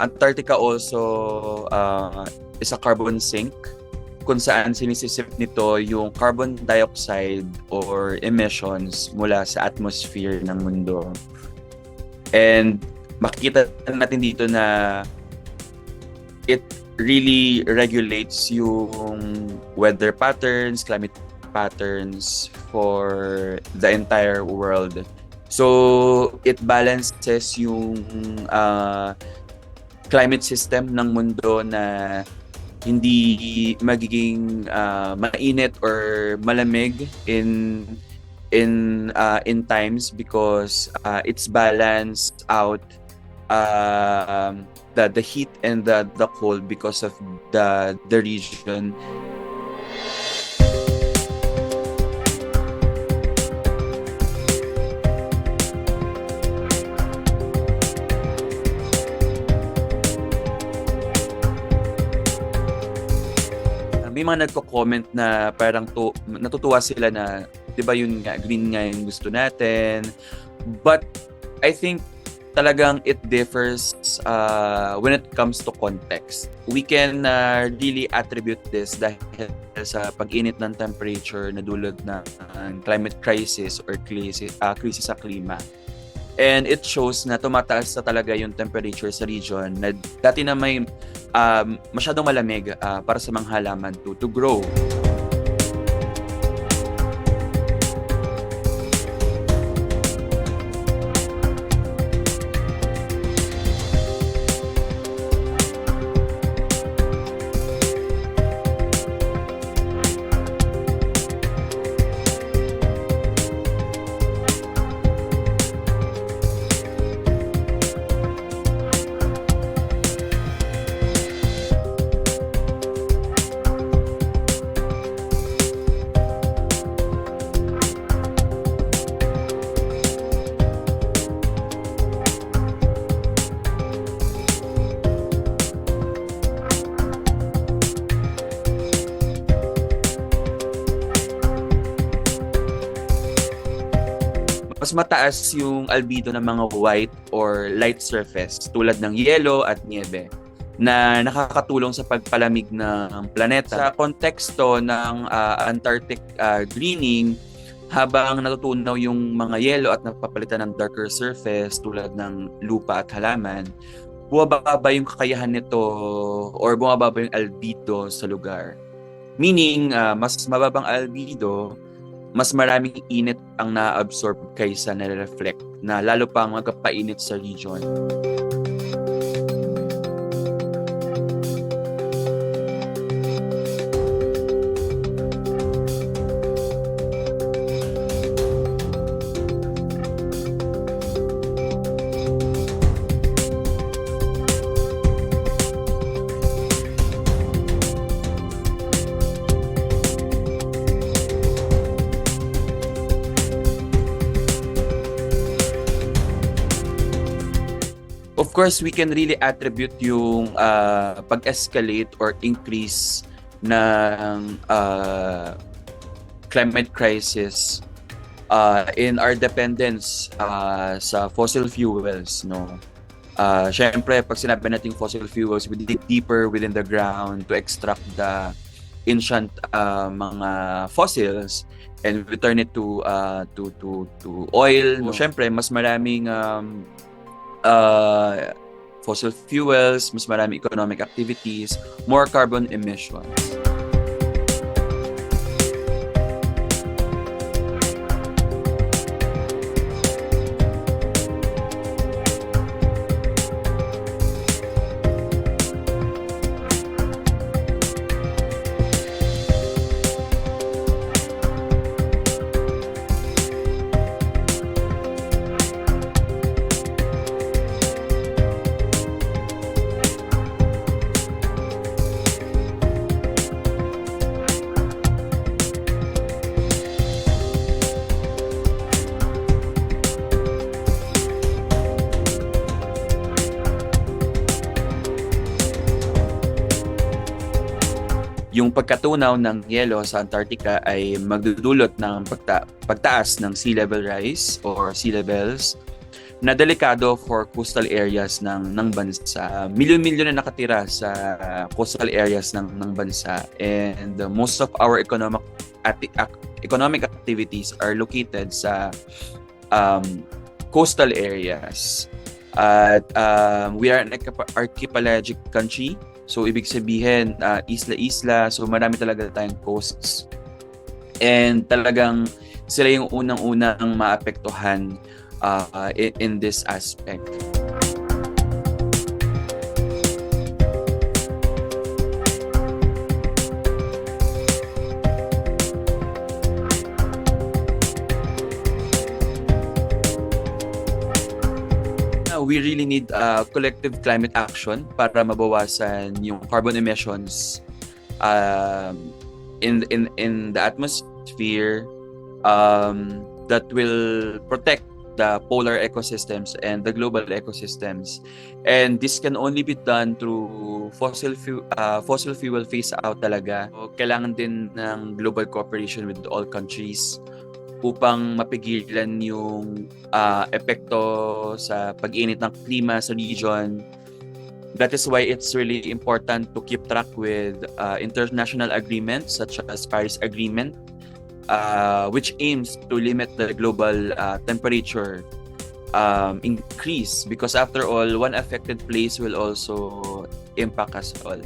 Antarctica also uh, is a carbon sink kung saan sinisisip nito yung carbon dioxide or emissions mula sa atmosphere ng mundo. And makikita natin dito na it really regulates yung weather patterns, climate patterns for the entire world. So, it balances yung uh, climate system ng mundo na hindi magiging uh, mainit or malamig in in uh, in times because uh, it's balanced out uh, the the heat and the the cold because of the the region may mga nagko-comment na parang to, natutuwa sila na 'di ba yun nga green nga yung gusto natin. But I think talagang it differs uh, when it comes to context. We can uh, really attribute this dahil sa pag-init ng temperature na dulot ng climate crisis or crisis, uh, crisis sa klima. And it shows na tumataas na talaga yung temperature sa region na dati na may um, masyadong malamig uh, para sa mga halaman to, to grow. Mas mataas yung albedo ng mga white or light surface tulad ng yellow at niebe na nakakatulong sa pagpalamig ng planeta. Sa konteksto ng uh, Antarctic uh, greening, habang natutunaw yung mga yellow at napapalitan ng darker surface tulad ng lupa at halaman, bumababa yung kakayahan nito or bumababa yung albedo sa lugar. Meaning, uh, mas mababang albedo, mas maraming init ang na-absorb kaysa na-reflect na lalo pang magpapainit sa region. Of course, we can really attribute yung uh, pag-escalate or increase ng uh, climate crisis uh, in our dependence uh, sa fossil fuels, no? Uh, Siyempre, pag sinabi natin fossil fuels, we dig deeper within the ground to extract the ancient uh, mga fossils and we turn it to uh, to to to oil. No? Siyempre, mas maraming um, uh, fossil fuels, mas marami economic activities, more carbon emissions. Yung pagkatunaw ng yelo sa Antarctica ay magdudulot ng pagta- pagtaas ng sea level rise or sea levels na delikado for coastal areas ng ng bansa. Milyon-milyon na nakatira sa coastal areas ng ng bansa and most of our economic ati- economic activities are located sa um, coastal areas. At um, we are an archip- archipelagic country. So ibig sabihin uh, isla-isla. So marami talaga tayong coasts. And talagang sila yung unang-unang maapektuhan uh, in, in this aspect. We really need uh, collective climate action para mabawasan yung carbon emissions um, in in in the atmosphere um, that will protect the polar ecosystems and the global ecosystems. And this can only be done through fossil fuel uh, fossil fuel phase out talaga. So, kailangan din ng global cooperation with all countries upang mapigilan yung uh, epekto sa pag-init ng klima sa region. That is why it's really important to keep track with uh, international agreements such as Paris Agreement, uh, which aims to limit the global uh, temperature um, increase because after all, one affected place will also impact us all.